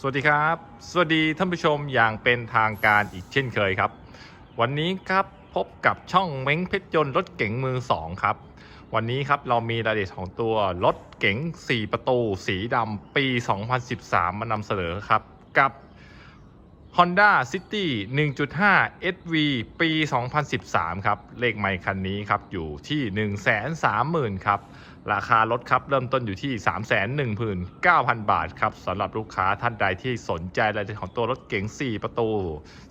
สวัสดีครับ สวัสดีท่านผู้ชมอย่างเป็นทางการอีกเช่นเคยครับ วันนี้ครับพบกับช่องเม้งเพชรยนต์รถเก๋งมือสองครับ วันนี้ครับเรามีรายละเอียดของตัวรถเก๋ง 4 ประตู สีดำปี 2013 มานำเสนอครับ กับ Honda City 1.5 SV ปี 2013 ครับ เลขไม่คันนี้ครับ อยู่ที่ 130,000 ครับ ราคารถครับเริ่มต้นอยู่ที่ 319,000 บาทครับสำหรับลูกค้าท่านใดที่สนใจรายละเอียดของตัวรถเก๋ง 4 ประตู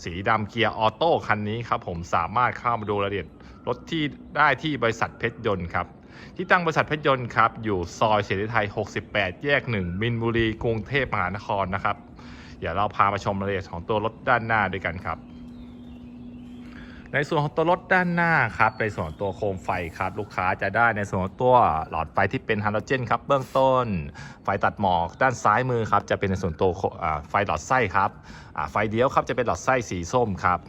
สีดำเกียร์ออโต้คันนี้ครับผมสามารถเข้ามาดูรายละเอียดรถที่ได้ที่บริษัทเพชรยนต์ครับที่ตั้งบริษัทเพชรยนต์ครับอยู่ซอยเสรีไทย 68 แยก 1 มินบุรี กรุงเทพมหานครนะครับ เดี๋ยวเราพามาชมรายละเอียดของตัวรถด้านหน้าด้วยกันครับ ในส่วนของตัวรถด้านหน้าครับ ในส่วนของตัวโคมไฟครับ ลูกค้าจะได้ในส่วนตัวหลอดไฟที่เป็นฮาโลเจนครับเบื้องต้น ไฟตัดหมอกด้านซ้ายมือครับจะเป็นในส่วนตัวไฟหลอดไส้ครับไฟเดียวครับจะเป็นหลอดไส้สีส้มครับ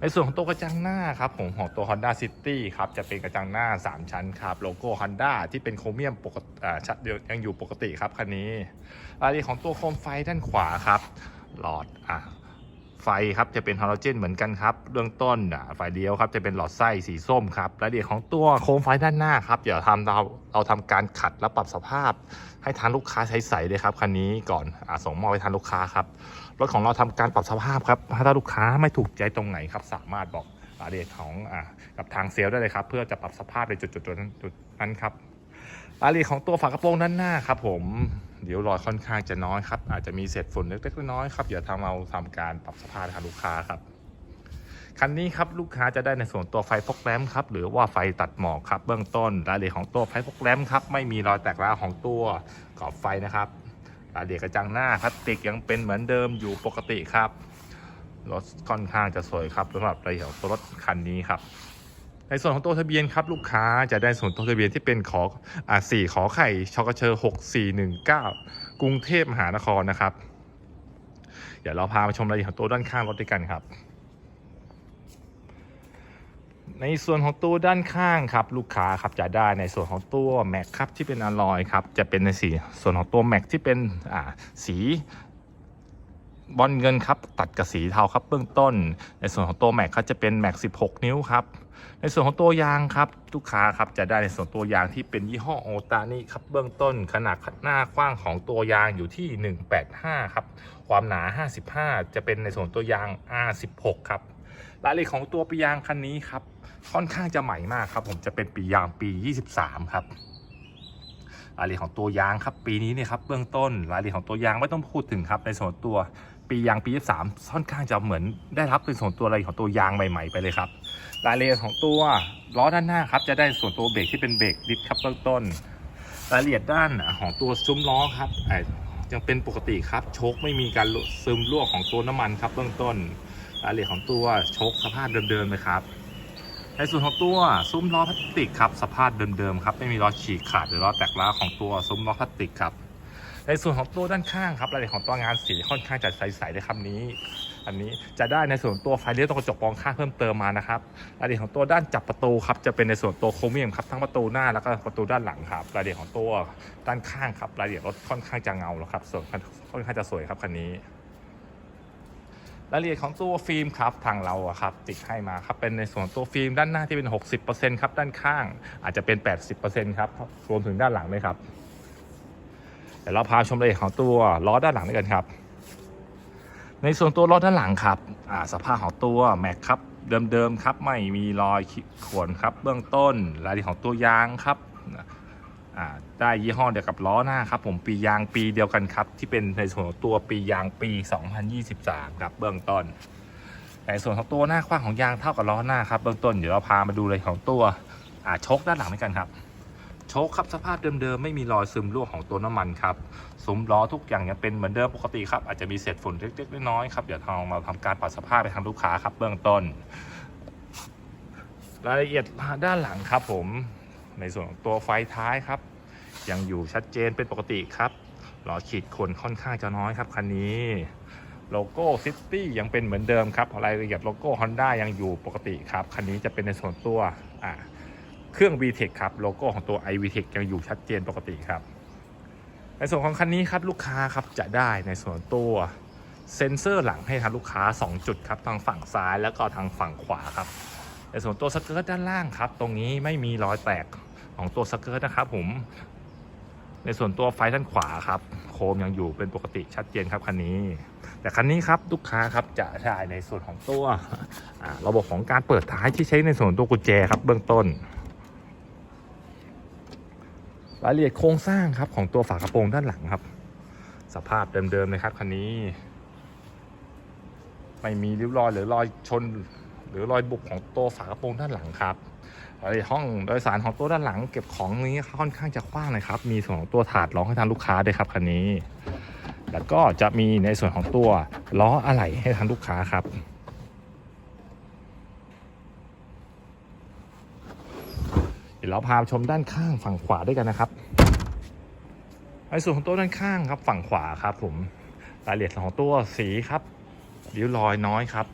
ในส่วนของตัวกระจังหน้าครับผมของตัว Honda City ครับจะเป็นกระจังหน้า 3 ชั้นครับโลโก้ Honda ที่เป็นโครเมียมปกติชัดเดียวยังอยู่ปกติครับคันนี้รายละเอียดของตัวโคมไฟด้านขวาครับหลอดอะ ไฟครับจะเป็นฮาโลเจนเหมือนกันครับเบื้องต้นอะไฟเดียวครับจะเป็นหลอดไส้สีส้มครับรายละเอียดของตัวโคมไฟด้านหน้าครับเดี๋ยวทำเราเราทำการขัดและปรับสภาพ ให้ทางลูกค้าใช้ใส่เลยครับคันนี้ก่อนอาส่งมอบให้ทางลูกค้าครับรถของเราทำการปรับสภาพครับถ้าลูกค้าไม่ถูกใจตรงไหนครับ สามารถบอกรายละเอียดของอ่ากับทางเซลล์ได้เลยครับ เพื่อจะปรับสภาพในจุดๆจุดนั้นจุดนั้นครับรายละเอียดของตัวฝากระโปรงด้านหน้าครับผม เดี๋ยวรอยค่อนข้างจะน้อยครับ อาจจะมีเศษฝุ่นเล็กๆน้อยๆครับเดี๋ยวทางเราทำการปรับสภาพให้ทางลูกค้าครับคันนี้ครับลูกค้าจะได้ในส่วนตัวไฟฟอกแรมครับหรือว่าไฟตัดหมอกครับเบื้องต้นรายละเอียดของตัวไฟฟอกแรมครับไม่มีรอยแตกร้าวของตัวกรอบไฟนะครับรายละเอียดกระจังหน้าพลาสติกยังเป็นเหมือนเดิมอยู่ปกติครับรถค่อนข้างจะสวยครับสำหรับรายละเอียดของตัวรถคันนี้ครับ ในส่วนของตัวทะเบียนครับลูกค้าจะได้ส่วนตัวทะเบียนที่เป็นขออ่าสี่ขอไข่ชกเชอหกสี่หนึ่งเก้ากรุงเทพมหานครนะครับ เดี๋ยวเราพามาชมรายละเอียดของตัวด้านข้างรถด้วยกันครับ ในส่วนของตัวด้านข้างครับ ลูกค้าครับจะได้ในส่วนของตัวแม็กครับที่เป็นอลลอยครับจะเป็นในสีส่วนของตัวแม็กที่เป็นอ่าสี บอลเงินครับตัดกับสีเทาครับเบื้องต้น ในส่วนของตัวแม็กครับจะเป็นแม็ก 16 นิ้วครับในส่วนของตัวยางครับลูกค้าครับจะได้ในส่วนตัวยางที่เป็นยี่ห้อโอตานี่ครับเบื้องต้นขนาดหน้ากว้างของตัวยางอยู่ที่ 185 ครับ ความหนา 55 จะเป็นในส่วนตัวยาง R16 ครับรายละเอียดของตัวปียางคันนี้ครับค่อนข้างจะใหม่มากครับ ผมจะเป็นปียางปี 23 ครับรายละเอียดของตัวยางครับปีนี้เนี่ยครับเบื้องต้นรายละเอียดของตัวยางไม่ต้องพูดถึงครับในส่วนตัว ปียางปี 23ค่อนข้างจะเหมือนได้รับเป็นส่วนตัวรายละเอียดของตัวยางใหม่ ๆ ไปเลยครับรายละเอียดของตัวล้อด้านหน้าครับจะได้ส่วนตัวเบรกที่เป็นเบรกดิสครับเบื้องต้น รายละเอียดด้านของตัวซุ้มล้อครับยังเป็นปกติครับโชคไม่มีการซึมรั่วของตัวน้ำมันครับเบื้องต้น รายละเอียดของตัวโชคสภาพเดิมๆเลยครับในส่วนของตัวซุ้มล้อพลาสติกครับสภาพเดิมๆครับไม่มีล้อฉีกขาดหรือล้อแตกร้าของตัวซุ้มล้อพลาสติกครับ ในส่วนของตัวด้านข้างครับรายละเอียดของตัวงานสีค่อนข้างจะใสๆเลยครับนี้ อันนี้จะได้ในส่วนตัวไฟเลี้ยวตรงกระจกมองข้างเพิ่มเติมมานะครับรายละเอียดของตัวด้านจับประตูครับจะเป็นในส่วนตัวโครเมียมครับทั้งประตูหน้าแล้วก็ประตูด้านหลังครับรายละเอียดของตัวด้านข้างครับรายละเอียดรถค่อนข้างจะเงาแล้วครับส่วนค่อนข้างจะสวยครับคันนี้รายละเอียดของตัวฟิล์มครับทางเราอะครับติดให้มาครับเป็นในส่วนตัวฟิล์มด้านหน้าที่เป็น 60%ครับด้านข้างอาจจะเป็น 80%ครับรวมถึงด้านหลังเลยครับ เดี๋ยวเราพาชมรายละเอียดของตัวล้อด้านหลังด้วยกันครับ ในส่วนตัวล้อด้านหลังครับสภาพของตัวแม็กครับเดิมๆครับไม่มีรอยข่วนครับเบื้องต้นรายละเอียดของตัวยางครับได้ยี่ห้อเดียวกับล้อหน้าครับผมปียางปีเดียวกันครับ ที่เป็นในส่วนของตัวปียางปี 2023ครับเบื้องต้นในส่วนของตัวหน้ากว้างของยางเท่ากับล้อหน้าครับเบื้องต้นเดี๋ยวเราพามาดูเลยของตัวชคด้านหลังด้วยกันครับ โชคครับสภาพเดิมๆ ไม่มีรอยซึมรั่วของตัวน้ำมันครับซุ้มล้อทุกอย่างยังเป็นเหมือนเดิมปกติครับอาจจะมีเศษฝุ่นเล็กๆน้อยๆครับเดี๋ยวทางมาทำการปรับสภาพไปทางลูกค้าครับเบื้องต้น รายละเอียดด้านหลังครับผมในส่วนของตัวไฟท้ายครับ ยังอยู่ชัดเจนเป็นปกติครับล้อขีดขนค่อนข้างจะน้อยครับคันนี้โลโก้ซิตี้ยังเป็นเหมือนเดิมครับรายละเอียดโลโก้ Honda ยังอยู่ปกติครับ คันนี้จะเป็นในส่วนตัวอ่า เครื่อง VTEC ครับโลโก้ของตัว iVTEC ยังอยู่ชัดเจนปกติครับ ในส่วนของคันนี้ครับลูกค้าครับจะได้ในส่วนตัวเซ็นเซอร์หลังให้ทางลูกค้า 2 จุดครับทางฝั่งซ้ายแล้วก็ทางฝั่งขวาครับในส่วนตัวสเกิร์ตด้านล่างครับ ตรงนี้ไม่มีรอยแตกของตัวสเกิร์ตนะครับผมในส่วนตัวไฟด้านขวาครับ โคมยังอยู่เป็นปกติชัดเจนครับคันนี้ แต่คันนี้ครับลูกค้าครับจะได้ในส่วนของตัวระบบของการเปิดท้ายที่ใช้ในส่วนตัวกุญแจครับเบื้องต้น รายละเอียดโครงสร้างครับของตัวฝากระโปรงด้านหลังครับ สภาพเดิมๆเลยครับคันนี้ ไม่มีริ้วรอยหรือรอยชน หรือรอยบุบของตัวฝากระโปรงด้านหลังครับรายละเอียดห้องโดยสารของตัวด้านหลังเก็บของนี้ค่อนข้างจะกว้างเลยครับ มีส่วนของตัวถาดรองให้ทางลูกค้าด้วยครับคันนี้ แล้วก็จะมีในส่วนของตัวล้ออะไหล่ให้ทางลูกค้าครับ ดี๋ยวเราพาชมด้านข้างฝั่งขวาด้วยกันนะครับในส่วนของตัวด้านข้างครับฝั่งขวาครับผมรายละเอียดของตัวสีครับริ้วรอยน้อยครับ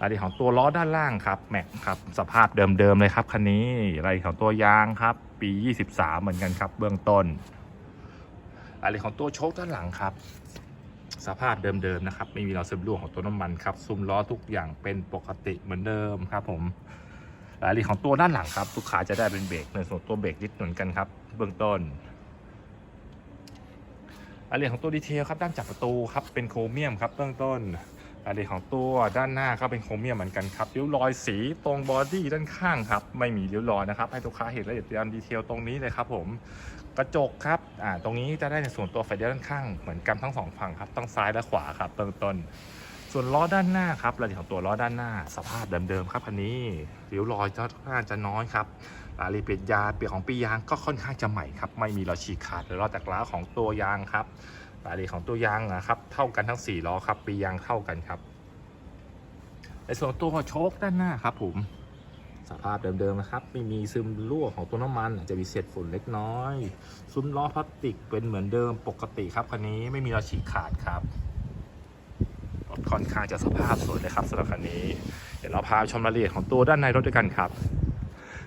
รายละเอียดของตัวล้อด้านล่างครับแม็กครับสภาพเดิมๆเลยครับคันนี้รายละเอียดของตัวยางครับ ปี 23 เหมือนกันครับ เบื้องต้นรายละเอียดของตัวโชคด้านหลังครับ สภาพเดิมๆนะครับ ไม่มีรอยซึมรั่วของตัวน้ำมันครับซุ้มล้อทุกอย่างเป็นปกติเหมือนเดิมครับผม รายละเอียดของตัวด้านหลังครับลูกค้าจะได้เป็นเบรกในส่วนตัวเบรกยึดเหมือนกันครับเบื้องต้นรายละเอียดของตัวดีเทลครับด้านจับประตูครับเป็นโครเมียมครับเบื้องต้นรายละเอียดของตัวด้านหน้าก็เป็นโครเมียมเหมือนกันครับริ้วรอยสีตรงบอดี้ด้านข้างครับไม่มีริ้วรอยนะครับให้ลูกค้าเห็นรายละเอียดด้านดีเทลตรงนี้เลยครับผมกระจกครับอ่าตรงนี้จะได้ในส่วนตัวไฟเดียด้านข้างเหมือนกันทั้งสองฝั่งครับทั้งซ้ายและขวาครับเบื้องต้น ส่วนล้อด้านหน้าครับรายละเอียดของตัวล้อด้านหน้า สภาพเดิมๆครับคันนี้ริ้วรอยจะน่าจะน้อยครับรายละเอียดเปลี่ยนยางเปลี่ยนของปียางก็ค่อนข้างจะใหม่ครับไม่มีรอยฉีกขาดหรือรอยแตกร้าวของตัวยางครับรายละเอียดของตัวยางนะครับเท่ากันทั้ง4ล้อครับปียางเท่ากันครับในส่วนตัวโชคด้านหน้าครับผมสภาพเดิมๆนะครับ ไม่มีซึมรั่วของตัวน้ำมันอาจจะมีเศษฝุ่นเล็กน้อย ซุ้มล้อพลาสติกเป็นเหมือนเดิมปกติครับคันนี้ไม่มีรอยฉีกขาดครับ ค่อนข้างจะสภาพสวยเลยครับสำหรับคันนี้ เดี๋ยวเราพาชมรายละเอียดของตัวด้านในรถด้วยกันครับ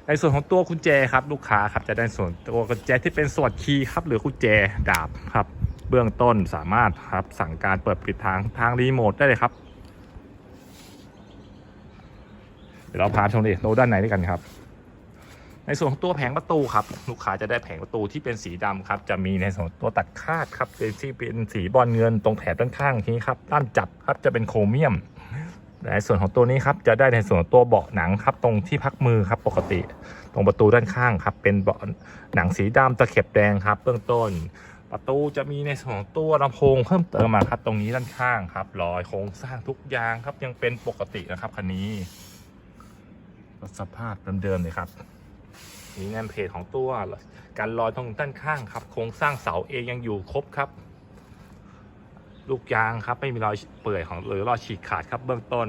ในส่วนของตัวกุญแจครับลูกค้าครับจะได้ส่วนตัวกุญแจที่เป็นสวดคีย์ครับหรือกุญแจดาบครับ เบื้องต้นสามารถครับสั่งการเปิดปิดทางทางรีโมทได้เลยครับเดี๋ยวเราพาชมรายละเอียดตัวด้านในด้วยกันครับ ในส่วนของตัวแผงประตูครับลูกค้าจะได้แผงประตูที่เป็นสีดำครับจะมีในส่วนตัวตัดคาดครับเป็นที่เป็นสีบอลเงินตรงแถบด้านข้างนี้ครับด้านจับครับจะเป็นโครเมียมในส่วนของตัวนี้ครับจะได้ในส่วนตัวเบาะหนังครับตรงที่พักมือครับปกติ ตรงประตูด้านข้างครับเป็นเบาะหนังสีดำตะเข็บแดงครับเบื้องต้น ประตูจะมีในส่วนตัวลำโพงเพิ่มเติมมาครับตรงนี้ด้านข้างครับรอยโครงสร้างทุกอย่างครับยังเป็นปกตินะครับคันนี้สภาพเดิมๆเลยครับ มีงานเพจของตัวการลอยตรงด้านข้างครับ โครงสร้างเสาเองยังอยู่ครบครับ ลูกยางครับไม่มีรอยเปื่อยของหรือรอยฉีกขาดครับเบื้องต้น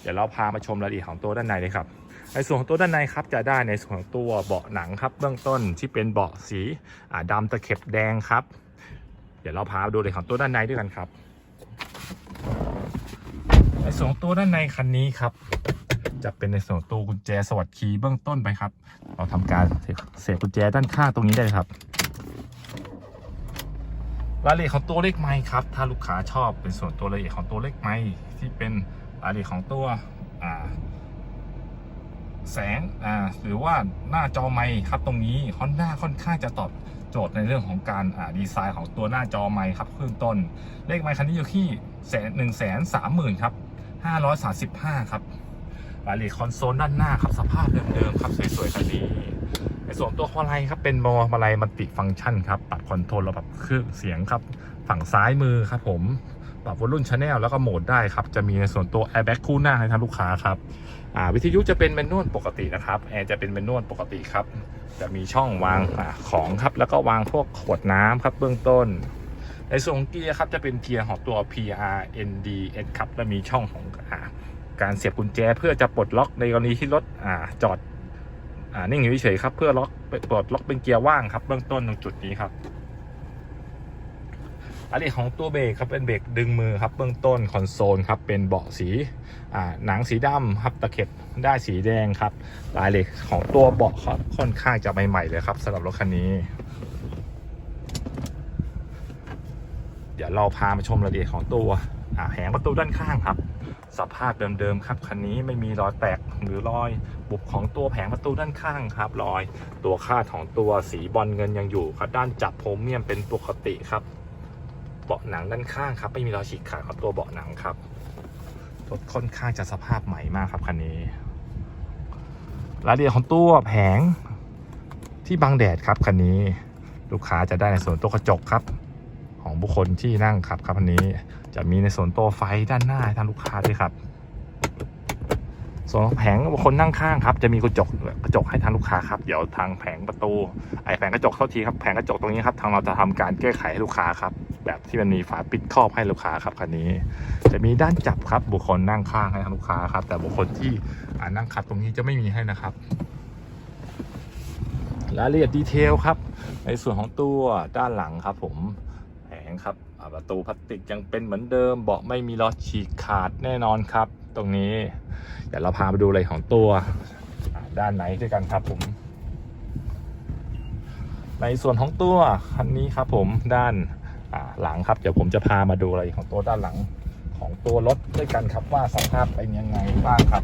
เดี๋ยวเราพามาชมรายละเอียดของตัวด้านในเลยครับในส่วนของตัวด้านในครับจะได้ในส่วนของตัวเบาะหนังครับ เบื้องต้นที่เป็นเบาะสีอ่าดำตะเข็บแดงครับ เดี๋ยวเราพาดูเลยของตัวด้านในด้วยกันครับในส่วนของตัวด้านในคันนี้ครับ จะเป็นในส่วนตัวกุญแจสวัสดคีย์เบื้องต้นไปครับ เราทำการเสียบกุญแจด้านข้างตรงนี้ได้ครับรายละเอียดของตัวเลขไม้ครับ ถ้าลูกค้าชอบเป็นส่วนตัวรายละเอียดของตัวเลขไม้ที่เป็นรายละเอียดของตัวแสงหรือว่าหน้าจอไม้ครับตรงนี้ค่อนหน้าค่อนข้างจะตอบโจทย์ในเรื่องของการดีไซน์ของตัวหน้าจอไม้ครับเบื้องต้น เลขไม้คันนี้อยู่ที่แสนหนึ่งแสนสามหมื่นครับห้าร้อยสามสิบห้าครับ รายละเอียดคอนโซลด้านหน้าครับสภาพเดิมๆครับสวยๆคันนี้ในส่วนตัวคอไลครับเป็นมอมาลัยมันติฟังก์ชันครับปรับคอนโทรลระบบเครื่องเสียงครับ ฝั่งซ้ายมือครับผมปรับวอลลุ่มชแนลแล้วก็โหมดได้ครับ จะมีในส่วนตัว Airbag คู่หน้าให้ทางลูกค้าครับวิทยุจะเป็นแมนนวลปกตินะครับแอร์จะเป็นแมนนวลปกติครับ จะมีช่องวางอของครับ แล้วก็วางพวกขวดน้ำครับเบื้องต้น ในส่วนของเกียร์ครับจะเป็นเกียร์ของตัว PRNDS ครับและมีช่องของ การเสียบกุญแจเพื่อจะปลดล็อกในกรณีที่รถอ่าจอดอ่านิ่งอยู่เฉยๆครับ เพื่อล็อกปลดล็อกเป็นเกียร์ว่างครับ เบื้องต้นตรงจุดนี้ครับอันนี้ของตัวเบรกครับเป็นเบรกดึงมือครับ เบื้องต้นคอนโซลครับเป็นเบาะสีอ่าหนังสีดำครับตะเข็บได้สีแดงครับรายเอียดของตัวเบาะครับค่อนข้างจะใหม่ๆเลยครับสำหรับรถคันนี้ เดี๋ยวเราพามาชมรายละเอียดของตัว แผงประตูด้านข้างครับ สภาพเดิมๆครับคันนี้ไม่มีรอยแตกหรือรอยบุบของตัวแผงประตูด้านข้างครับรอยตัวคาดของตัวสีบอลเงินยังอยู่ครับด้านจับโพรเมียมเป็นปกติครับ เบาะหนังด้านข้างครับไม่มีรอยฉีกขาดของตัวเบาะหนังครับรถค่อนข้างจะสภาพใหม่มากครับคันนี้รายละเอียดของตัวแผงที่บังแดดครับคันนี้ลูกค้าจะได้ในส่วนตัวกระจกครับ ของบุคคลที่นั่งขับครับคันนี้ จะมีในส่วนตัวไฟด้านหน้าทางลูกค้าด้วยครับ ส่วนแผงบุคคลนั่งข้างครับ จะมีกระจกกระจกให้ทางลูกค้าครับ เดี๋ยวทางแผงประตูไอแผงกระจกเท่าทีครับแผงกระจกตรงนี้ครับทางเราจะทำการแก้ไขให้ลูกค้าครับ แบบที่มันมีฝาปิดครอบให้ลูกค้าครับคันนี้ จะมีด้านจับครับ บุคคลนั่งข้างให้ทางลูกค้าครับ แต่บุคคลที่นั่งขับตรงนี้จะไม่มีให้นะครับรายละเอียดดีเทลครับ ในส่วนของตัวด้านหลังครับผม งครับประตูพลาสติกยังเป็นเหมือนเดิม เบาะไม่มีรอยฉีกขาดแน่นอนครับ ตรงนี้ เดี๋ยวเราพาไปดูอะไรของตัวด้านไหนด้วยกันครับผม ในส่วนของตัวคันนี้ครับผมด้านหลังครับเดี๋ยวผมจะพามาดูอะไรของตัวด้านหลังของตัวรถด้วยกันครับว่าสภาพเป็นยังไงบ้างครับ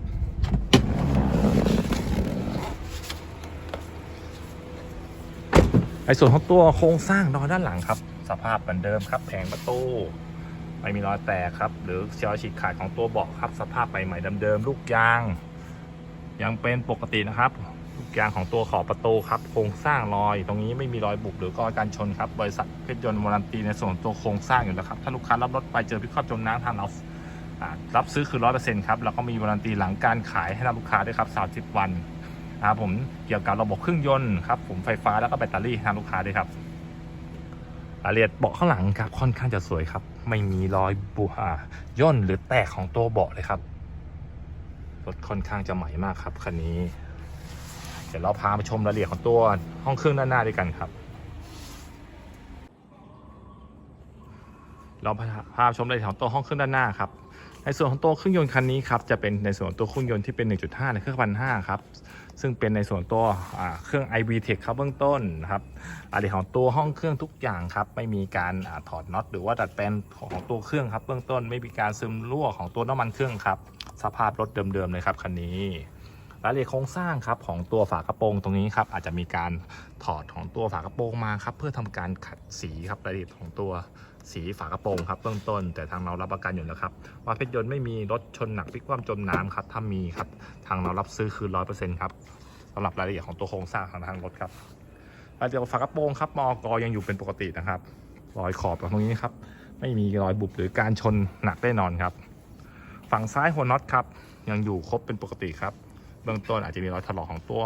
ในส่วนของตัวโครงสร้างนอนด้านหลังครับ สภาพเหมือนเดิมครับ แผงประตูไม่มีรอยแตกครับ หรือเฉียวฉีกขาดของตัวเบาะครับ สภาพใหม่ๆเดิมๆลูกยาง ยังเป็นปกตินะครับ ลูกยางของตัวขอบประตูครับ โครงสร้างรอย ตรงนี้ไม่มีรอยบุบหรือก็การชนครับ บริษัทเพชรยนต์วารันตีในส่วนตัวโครงสร้างอยู่แล้วครับ ถ้าลูกค้ารับรถไปเจอพิคอบจมน้ำทางเรารับซื้อคือร้อยเปอร์เซ็นต์ครับ แล้วก็มีวารันตีหลังการขายให้ลูกค้าด้วยครับสามสิบวันนะครับผมเกี่ยวกับระบบเครื่องยนต์ครับผมไฟฟ้าแล้วก็แบตเตอรี่ทางลูกค้าด้วยครับ รายละเอียดเบาะข้างหลังครับค่อนข้างจะสวยครับ ไม่มีรอยบุอ่าย่นหรือแตกของตัวเบาะเลยครับรถค่อนข้างจะใหม่มากครับคันนี้ เดี๋ยวเราพาไปชมรายละเอียดของตัวห้องเครื่องด้านหน้าด้วยกันครับ เราพาชมรายละเอียดของตัวห้องเครื่องด้านหน้าครับ ในส่วนของตัวเครื่องยนต์คันนี้ครับจะเป็นในส่วนตัวเครื่องยนต์ที่เป็น 1.5 ในเครื่องพันห้าครับซึ่งเป็นในส่วนตัวเครื่อง i v t e c h ครับเบื้องต้นนะครับรายละเอียดของตัวห้องเครื่องทุกอย่างครับไม่มีการอถอดน็อตหรือว่าดัดแปลงของตัวเครื่องครับเบื้องต้น ไม่มีการซึมรั่วของตัวน้ำมันเครื่องครับสภาพรถเดิมๆเลยครับคันนี้รายละเอียดโครงสร้างครับของตัวฝากระโปรงตรงนี้ครับอาจจะมีการถอดของตัวฝากระโปรงมาครับเพื่อทำการขัดสีครับรายละเอียดของตัว สีฝากระโปรงครับเบื้องต้น แต่ทางเรารับประกันอยู่แล้วครับว่าเพชรยนต์ไม่มีรถชนหนักพลิกคว่ำจมน้ำครับถ้ามีครับทางเรารับซื้อคืนร้อยเปอร์เซ็นต์ครับสำหรับรายละเอียดของตัวโครงสร้างของทางรถครับรายละเอียดฝากระโปรงครับมอกอยังอยู่เป็นปกตินะครับรอยขอบตรงนี้ครับ ไม่มีรอยบุบหรือการชนหนักแน่นอนครับฝั่งซ้ายหัวน็อตครับยังอยู่ครบเป็นปกติครับเบื้องต้นอาจจะมีรอยถลอกของตัว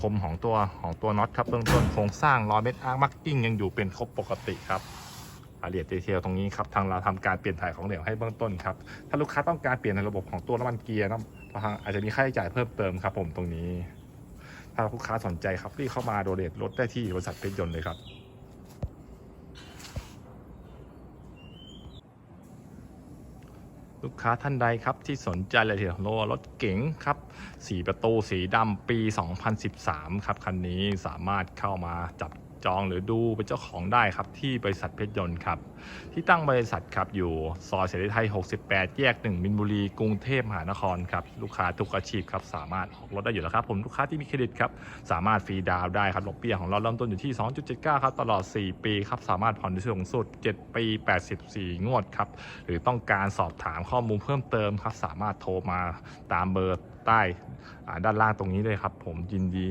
คมของตัวของตัวน็อตครับเบื้องต้นโครงสร้างรอยเม็ดอาร์มักกิ้งยังอยู่เป็นครบปกติครับ รายละเอียดดีเทลตรงนี้ครับทางเราทำการเปลี่ยนถ่ายของเหลวให้เบื้องต้นครับถ้าลูกค้าต้องการเปลี่ยนในระบบของตัวน้ำมันเกียร์นะทางอาจจะมีค่าใช้จ่ายเพิ่มเติมครับ ผมตรงนี้ ถ้าลูกค้าสนใจครับรีบเข้ามาโดเดตรถได้ที่บริษัทเพชรยนต์เลยครับลูกค้าท่านใดครับที่สนใจรายละเอียดของรถเก๋งครับสีประตูสีดำปี 2013 ครับ คันนี้สามารถเข้ามาจับ จองหรือดูเป็นเจ้าของได้ครับที่บริษัทเพชรยนต์ครับที่ตั้งบริษัทครับอยู่ซอยเสรีไทย 68 แยก 1 มินบุรี กรุงเทพมหานครครับลูกค้าทุกอาชีพครับสามารถออกรถได้อยู่แล้วครับผมลูกค้าที่มีเครดิตครับสามารถฟรีดาวได้ครับดอกเบี้ยของเราเริ่มต้นอยู่ที่ 2.79 ครับตลอด 4 ปีครับสามารถผ่อนได้สูงสุด 7 ปี 84 งวดครับหรือต้องการสอบถามข้อมูลเพิ่มเติมครับสามารถโทรมาตามเบอร์ใต้ด้านล่างตรงนี้เลยครับ ผมยินดี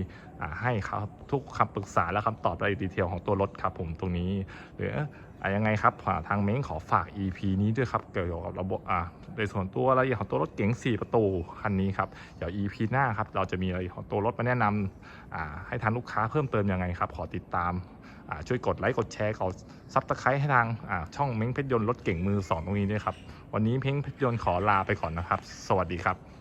ให้ครับทุกคำปรึกษาและคำตอบรายละเอียดดีเทลของตัวรถครับผมตรงนี้ หรืออะยังไงครับทางเม้งขอฝาก EP นี้ด้วยครับเกี่ยวกับระบบอ่าในส่วนตัวรายละเอียดของตัวรถเก๋ง4 ประตูคันนี้ครับเดี๋ยว EP หน้าครับเราจะมีรายละเอียดของตัวรถมาแนะนำอ่าให้ทางลูกค้าเพิ่มเติมยังไงครับขอติดตามอ่าช่วยกดไลค์กดแชร์กดซับสไครต์ให้ทางอ่าช่องเม้งเพชรยนต์รถเก่งมือสองตรงนี้ด้วยครับวันนี้เม้งเพชรยนต์ขอลาไปก่อนนะครับ สวัสดีครับ